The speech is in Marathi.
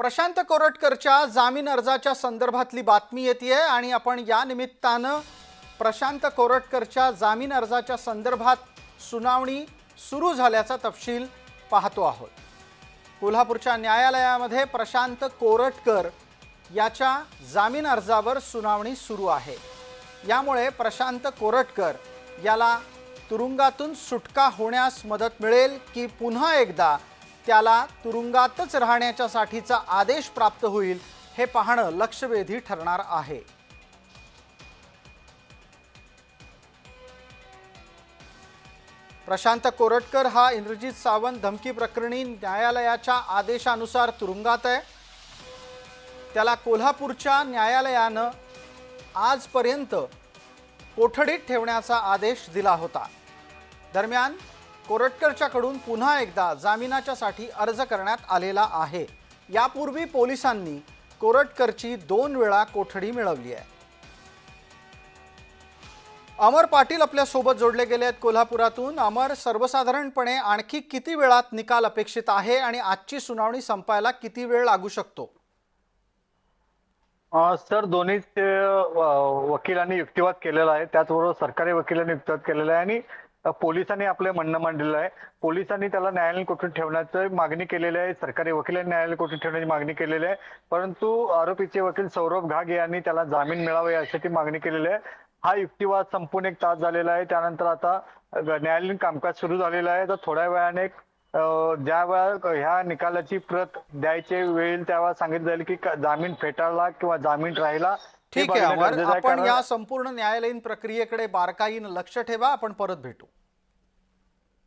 प्रशांत कोरटकरच्या जामीन अर्जाच्या संदर्भातली बातमी येते आणि आपण या निमित्तानं प्रशांत कोरटकरच्या जामीन अर्जाच्या संदर्भात सुनावणी सुरू झाल्याचा तपशील पाहतो आहोत. कोल्हापूरच्या न्यायालयामध्ये प्रशांत कोरटकर याच्या जामीन अर्जावर सुनावणी सुरू आहे. यामुळे प्रशांत कोरटकर याला तुरुंगातून सुटका होण्यास मदत मिळेल की पुन्हा एकदा त्याला तुरुंगातच राहण्याच्या साठीचा आदेश प्राप्त होईल हे पाहणं लक्षवेधी ठरणार आहे. प्रशांत कोरटकर हा इंद्रजित सावंत धमकी प्रकरणी न्यायालयाच्या आदेशानुसार तुरुंगात आहे. त्याला कोल्हापूरच्या न्यायालयानं आजपर्यंत कोठडीत ठेवण्याचा आदेश दिला होता. दरम्यान कोरटकरच्याकडून पुन्हा एकदा जामिनाच्यासाठी अर्ज करण्यात आलेला आहे. यापूर्वी पोलिसांनी कोरटकरची दोन वेळा कोठडी मिळवली आहे. अमर पाटील आपल्यासोबत जोडले गेले आहेत कोल्हापुरातून. अमर सर्वसाधारणपणे आणखी किती वेळात निकाल अपेक्षित आहे आणि आजची सुनावणी संपायला किती वेळ लागू शकतो? सर दोन्हीच वकिलांनी युक्तिवाद केलेला आहे. त्याचबरोबर सरकारी वकिलांनी युक्तिवाद केलेला आहे. आणि पोलिसांनी आपलं म्हणणं मांडलेलं आहे. पोलिसांनी त्याला न्यायालयीन कोठडीत ठेवण्याची मागणी केलेली आहे. सरकारी वकिलांनी न्यायालयीन कोठडीत ठेवण्याची मागणी केलेली आहे. परंतु आरोपीचे वकील सौरभ घाग यांनी त्याला जामीन मिळावा यासाठी मागणी केलेली आहे. हा युक्तिवाद संपून एक तास झालेला आहे. त्यानंतर आता न्यायालयीन कामकाज सुरू झालेलं आहे. तर थोड्या वेळाने ज्या वेळा ह्या निकालाची प्रत द्यायचे वेळ त्यावेळा सांगितलं जाईल की जामीन फेटाळला किंवा जामीन राहिला ठीक आहे. आपण या संपूर्ण न्यायालयीन प्रक्रियेकडे बारकाईनं लक्ष ठेवा आपण परत भेटू